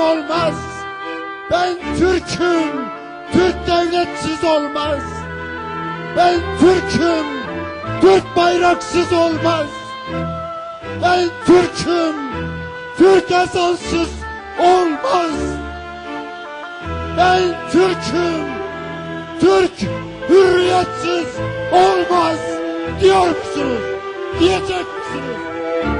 olmaz. Ben Türk'üm, Türk devletsiz olmaz. Ben Türk'üm, Türk bayraksız olmaz. Ben Türk'üm, Türk esansız olmaz. Ben Türk'üm, Türk hürriyetsiz olmaz diyor musunuz? Diyecek misiniz?